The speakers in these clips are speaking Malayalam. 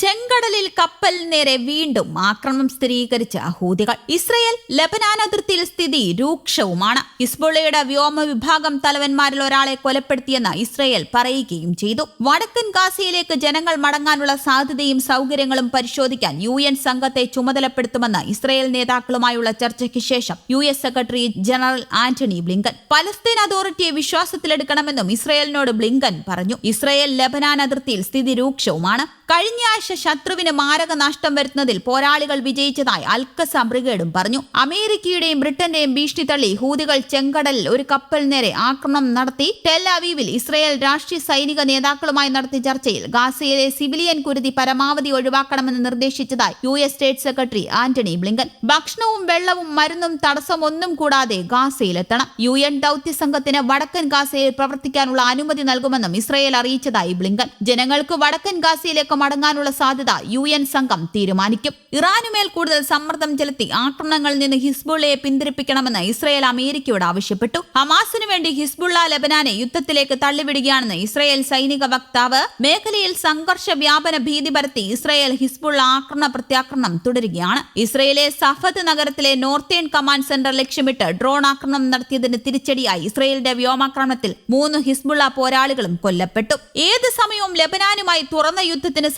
ചെങ്കടലിൽ കപ്പൽ നേരെ വീണ്ടും ആക്രമണം സ്ഥിരീകരിച്ച ഹൂതികൾ ഇസ്രയേൽ ലബനാൻ അതിർത്തിയിൽ സ്ഥിതി രൂക്ഷവുമാണ്. ഹിസ്ബുള്ളയുടെ വ്യോമ വിഭാഗം തലവന്മാരിൽ ഒരാളെ കൊലപ്പെടുത്തിയെന്ന് ഇസ്രയേൽ പറയുകയും ചെയ്തു. വടക്കൻ ഗാസയിലേക്ക് ജനങ്ങൾ മടങ്ങാനുള്ള സാധ്യതയും സൗകര്യങ്ങളും പരിശോധിക്കാൻ യു എൻ സംഘത്തെ ചുമതലപ്പെടുത്തുമെന്ന് ഇസ്രയേൽ നേതാക്കളുമായുള്ള ചർച്ചയ്ക്ക് ശേഷം U S secretary general Antony Blinken. Palestine അതോറിറ്റിയെ വിശ്വാസത്തിലെടുക്കണമെന്നും ഇസ്രയേലിനോട് ബ്ലിങ്കൻ പറഞ്ഞു. ഇസ്രയേൽ ലബനാൻ അതിർത്തിയിൽ സ്ഥിതി രൂക്ഷവുമാണ്. കഴിഞ്ഞ ആഴ്ച ശത്രുവിന് മാരക നഷ്ടം വരുത്തുന്നതിൽ പോരാളികൾ വിജയിച്ചതായി അൽക്കസ ബ്രിഗേഡും പറഞ്ഞു. അമേരിക്കയുടെയും ബ്രിട്ടന്റെയും ഭീഷണി തള്ളി ഹൂതികൾ ചെങ്കടലിൽ ഒരു കപ്പൽ നേരെ ആക്രമണം നടത്തി. ടെൽ അവീവിൽ ഇസ്രയേൽ രാഷ്ട്രീയ സൈനിക നേതാക്കളുമായി നടത്തിയ ചർച്ചയിൽ ഗാസയിലെ സിവിലിയൻ കുരുതി പരമാവധി ഒഴിവാക്കണമെന്ന് നിർദ്ദേശിച്ചതായി U S state secretary Antony Blinken. ഭക്ഷണവും വെള്ളവും മരുന്നും തടസ്സമൊന്നും കൂടാതെ ഗാസയിലെത്തണം. യു എൻ ദൌത്യ സംഘത്തിന് വടക്കൻ ഗാസയിൽ പ്രവർത്തിക്കാനുള്ള അനുമതി നൽകുമെന്നും ഇസ്രയേൽ അറിയിച്ചതായി ബ്ലിങ്കൻ. ജനങ്ങൾക്ക് വടക്കൻ ഗാസയിലേക്ക് മടങ്ങാനുള്ള സാധ്യത യു എൻ സംഘം തീരുമാനിക്കും. ഇറാനുമേൽ കൂടുതൽ സമ്മർദ്ദം ചെലുത്തി ആക്രമണങ്ങളിൽ നിന്ന് ഹിസ്ബുള്ളയെ പിന്തിരിപ്പിക്കണമെന്ന് ഇസ്രയേൽ അമേരിക്കയോട് ആവശ്യപ്പെട്ടു. ഹമാസിനു വേണ്ടി ഹിസ്ബുള്ള ലബനാനെ യുദ്ധത്തിലേക്ക് തള്ളിവിടുകയാണെന്ന് ഇസ്രയേൽ സൈനിക വക്താവ് മേഖലയിൽ സംഘർഷ വ്യാപന ഭീതി പരത്തി ഇസ്രയേൽ ഹിസ്ബുള്ള ആക്രമണ പ്രത്യാക്രമണം തുടരുകയാണ്. ഇസ്രയേലെ സഫദ് നഗരത്തിലെ നോർത്തേൺ കമാൻഡ് സെന്റർ ലക്ഷ്യമിട്ട് ഡ്രോൺ ആക്രമണം നടത്തിയതിന് തിരിച്ചടിയായി ഇസ്രയേലിന്റെ വ്യോമാക്രമണത്തിൽ മൂന്ന് ഹിസ്ബുള്ള പോരാളികളും കൊല്ലപ്പെട്ടു. ഏത് സമയവും ലബനാനുമായി തുറന്ന യുദ്ധത്തിന്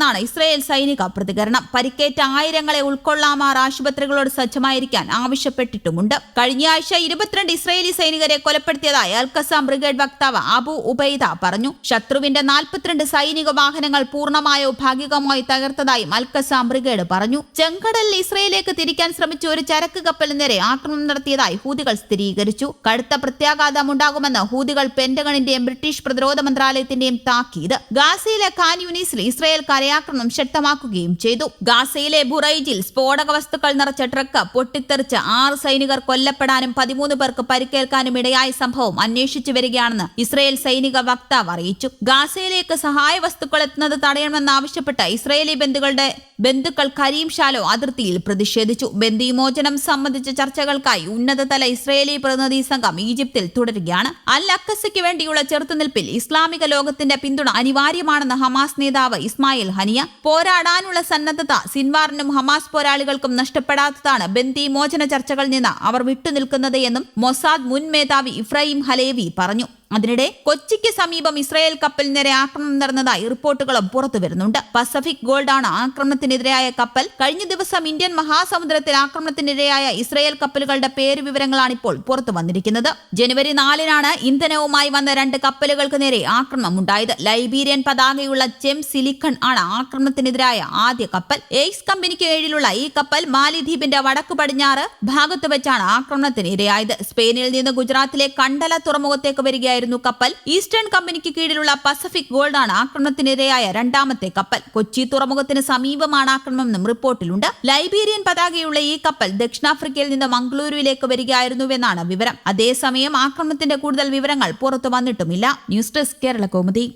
സാധ്യതയെന്നാണ് ഇസ്രയേൽ സൈനിക പ്രതികരണം. പരിക്കേറ്റ ആയിരങ്ങളെ ഉൾക്കൊള്ളാമാർ ആശുപത്രികളോട് സജ്ജമായിരിക്കാൻ ആവശ്യപ്പെട്ടിട്ടുമുണ്ട്. കഴിഞ്ഞ ആഴ്ച ഇരുപത്തിരണ്ട് ഇസ്രയേലി സൈനികരെ കൊലപ്പെടുത്തിയതായി അൽക്കസാം ബ്രിഗേഡ് വക്താവ് അബു ഉബൈദ പറഞ്ഞു. ശത്രുവിന്റെ നാൽപ്പത്തിരണ്ട് സൈനിക വാഹനങ്ങൾ പൂർണമായോ ഭാഗികമായി തകർത്തതായും അൽക്കസാം ബ്രിഗേഡ് പറഞ്ഞു. ചെങ്കടലിൽ ഇസ്രയേലിലേക്ക് തിരിക്കാൻ ശ്രമിച്ച ഒരു ചരക്ക് കപ്പലിന് നേരെ ആക്രമണം നടത്തിയതായി ഹൂതികൾ സ്ഥിരീകരിച്ചു. കടുത്ത പ്രത്യാഘാതം ഉണ്ടാകുമെന്ന് ഹൂതികൾ പെന്റഗണിന്റെയും ബ്രിട്ടീഷ് പ്രതിരോധ മന്ത്രാലയത്തിന്റെയും താക്കീത്. ഗാസയിലെ ഖാൻ യൂണീസിൽ ഇസ്രയേൽ കരയാക്രമണം ശക്തമാക്കുകയും ചെയ്തു. ഗാസയിലെ ബുറൈജിൽ സ്ഫോടക വസ്തുക്കൾ നിറച്ച ട്രക്ക് പൊട്ടിത്തെറിച്ച് ആറ് സൈനികർ കൊല്ലപ്പെടാനും പതിമൂന്ന് പേർക്ക് പരിക്കേൽക്കാനും ഇടയായ സംഭവം അന്വേഷിച്ചു വരികയാണെന്ന് ഇസ്രയേൽ സൈനിക വക്താവ് അറിയിച്ചു. ഗാസയിലേക്ക് സഹായ വസ്തുക്കൾ എത്തുന്നത് തടയണമെന്നാവശ്യപ്പെട്ട് ഇസ്രയേലി ബന്ധുക്കളുടെ ബന്ധുക്കൾ കരീം ഷാലോ അതിർത്തിയിൽ പ്രതിഷേധിച്ചു. ബന്ദിമോചനം സംബന്ധിച്ച ചർച്ചകൾക്കായി ഉന്നതതല ഇസ്രയേലി പ്രതിനിധി സംഘം ഈജിപ്തിൽ തുടരുകയാണ്. അൽ അക്കസയ്ക്ക് വേണ്ടിയുള്ള ചെറുത്തുനിൽപ്പിൽ ഇസ്ലാമിക ലോകത്തിന്റെ പിന്തുണ അനിവാര്യമാണെന്ന് ഹമാസ് നേതാവ് ഇസ്മായിൽ ഹനിയ. പോരാടാനുള്ള സന്നദ്ധത സിൻവാറിനും ഹമാസ് പോരാളികൾക്കും നഷ്ടപ്പെടാത്തതാണ് ബന്ദി മോചന ചർച്ചകളിൽ നിന്ന് അവർ വിട്ടുനിൽക്കുന്നത് എന്നും മൊസാദ് മുൻ മേധാവി ഇബ്രാഹിം ഹലേവി പറഞ്ഞു. അതിനിടെ കൊച്ചിക്ക് സമീപം ഇസ്രായേൽ കപ്പൽ നേരെ ആക്രമണം നടന്നതായി റിപ്പോർട്ടുകളും പുറത്തു വരുന്നുണ്ട്. പസഫിക് ഗോൾഡ് ഗോൾഡാണ് ആക്രമണത്തിനെതിരായ കപ്പൽ. കഴിഞ്ഞ ദിവസം ഇന്ത്യൻ മഹാസമുദ്രത്തിൽ ആക്രമണത്തിനിരയായ ഇസ്രായേൽ കപ്പലുകളുടെ പേര് വിവരങ്ങളാണ് ഇപ്പോൾ പുറത്തു വന്നിരിക്കുന്നത്. ജനുവരി നാലിനാണ് ഇന്ധനവുമായി വന്ന രണ്ട് കപ്പലുകൾക്ക് നേരെ ആക്രമണം ഉണ്ടായത്. ലൈബീരിയൻ പതാകയുള്ള ചെം സിലിക്കൺ ആണ് ആക്രമണത്തിനെതിരായ ആദ്യ കപ്പൽ. എയ്സ് കമ്പനിക്ക് കീഴിലുള്ള ഈ കപ്പൽ മാലിദ്വീപിന്റെ വടക്കു പടിഞ്ഞാറ് ഭാഗത്ത് വെച്ചാണ് ആക്രമണത്തിന് ഇരയായത് സ്പെയിനിൽ നിന്ന് ഗുജറാത്തിലെ കണ്ടല തുറമുഖത്തേക്ക് വരികയായിരുന്നു കപ്പൽ. ഈസ്റ്റേൺ കമ്പനിക്ക് കീഴിലുള്ള പസഫിക് ഗോൾഡാണ് ആക്രമണത്തിനിരയായ രണ്ടാമത്തെ കപ്പൽ. കൊച്ചി തുറമുഖത്തിന് സമീപമാണ് ആക്രമണമെന്നും റിപ്പോർട്ടിലുണ്ട്. ലൈബീരിയൻ പതാകയുള്ള ഈ കപ്പൽ ദക്ഷിണാഫ്രിക്കയിൽ നിന്ന് മംഗളൂരുവിലേക്ക് വരികയായിരുന്നുവെന്നാണ് വിവരം. അതേസമയം ആക്രമണത്തിന്റെ കൂടുതൽ വിവരങ്ങൾ പുറത്തു വന്നിട്ടുമില്ല. News desk Kerala Kaumudi.